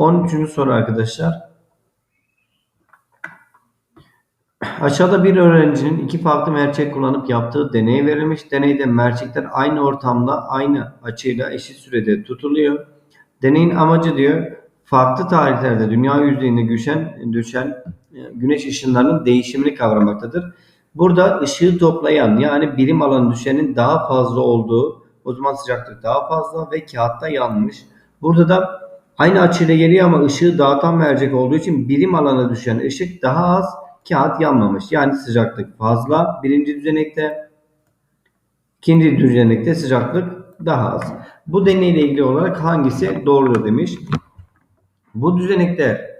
13. soru arkadaşlar. Aşağıda bir öğrencinin iki farklı mercek kullanıp yaptığı deney verilmiş. Deneyde mercekler aynı ortamda aynı açıyla eşit sürede tutuluyor. Deneyin amacı diyor farklı tarihlerde dünya yüzeyinde düşen, düşen güneş ışınlarının değişimini kavramaktadır. Burada ışığı toplayan yani birim alanı düşenin daha fazla olduğu o zaman sıcaklık daha fazla ve kağıtta yanmış. Burada da aynı açıyla geliyor ama ışığı dağıtan mercek olduğu için birim alana düşen ışık daha az kağıt yanmamış. Yani sıcaklık fazla birinci düzenekte. ikinci düzenekte sıcaklık daha az. Bu deneyle ilgili olarak hangisi doğrudur demiş. Bu düzenekler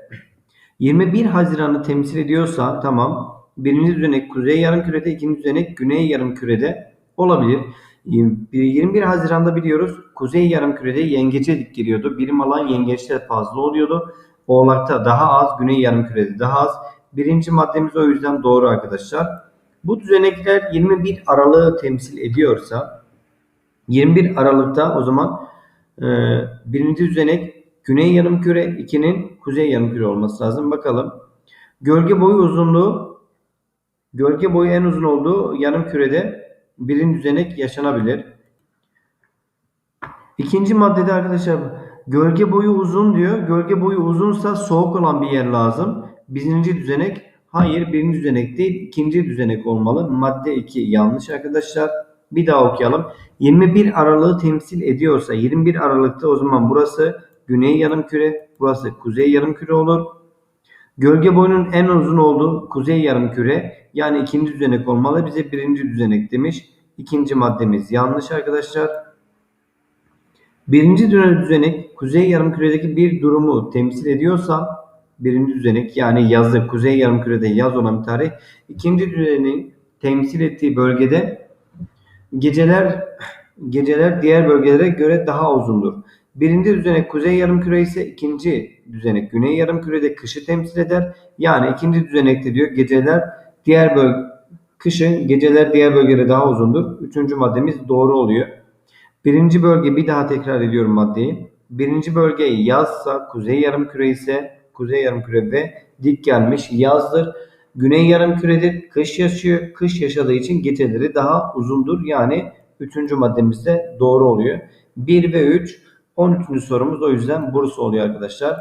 21 Haziran'ı temsil ediyorsa tamam. Birinci düzenek kuzey yarımkürede, ikinci düzenek güney yarımkürede olabilir. 21 Haziran'da biliyoruz kuzey yarımkürede yengece dik giriyordu. Birim alan yengeçte fazla oluyordu. Oğlakta daha az, güney yarımkürede daha az. Birinci maddemiz o yüzden doğru arkadaşlar. Bu düzenekler 21 Aralık'ı temsil ediyorsa 21 Aralık'ta o zaman e, birinci düzenek güney yarımküre 2'nin kuzey yarımküre olması lazım. Bakalım. Gölge boyu uzunluğu gölge boyu en uzun olduğu yarımkürede birinci düzenek yaşanabilir. İkinci maddede arkadaşlar gölge boyu uzun diyor. Gölge boyu uzunsa soğuk olan bir yer lazım. Birinci düzenek hayır birinci düzenek değil ikinci düzenek olmalı. Madde 2 yanlış arkadaşlar. Bir daha okuyalım. 21 Aralık'ı temsil ediyorsa 21 Aralık'ta o zaman burası güney yarımküre, burası kuzey yarımküre olur. Gölge boyunun en uzun olduğu kuzey yarımküre yani ikinci düzenek olmalı. Bize birinci düzenek demiş. İkinci maddemiz yanlış arkadaşlar. Birinci düzenek kuzey yarımküredeki bir durumu temsil ediyorsa birinci düzenek yani yazı kuzey yarımkürede yaz olan bir tarih. İkinci düzeneğin temsil ettiği bölgede geceler geceler diğer bölgelere göre daha uzundur. Birinci düzenek kuzey yarımküre ise ikinci düzenek güney yarımkürede kışı temsil eder. Yani ikinci düzenekte diyor geceler diğer bölge kışın geceler diğer bölgelere daha uzundur. Üçüncü maddemiz doğru oluyor. Birinci bölge bir daha tekrar ediyorum maddeyi. Birinci bölge yazsa kuzey yarımküre ise kuzey yarımküre ve dik gelmiş yazdır. Güney yarımküredir. Kış yaşıyor. Kış yaşadığı için geceleri daha uzundur. Yani üçüncü maddemiz de doğru oluyor. 1 ve 3 13. sorumuz o yüzden Bursa oluyor arkadaşlar.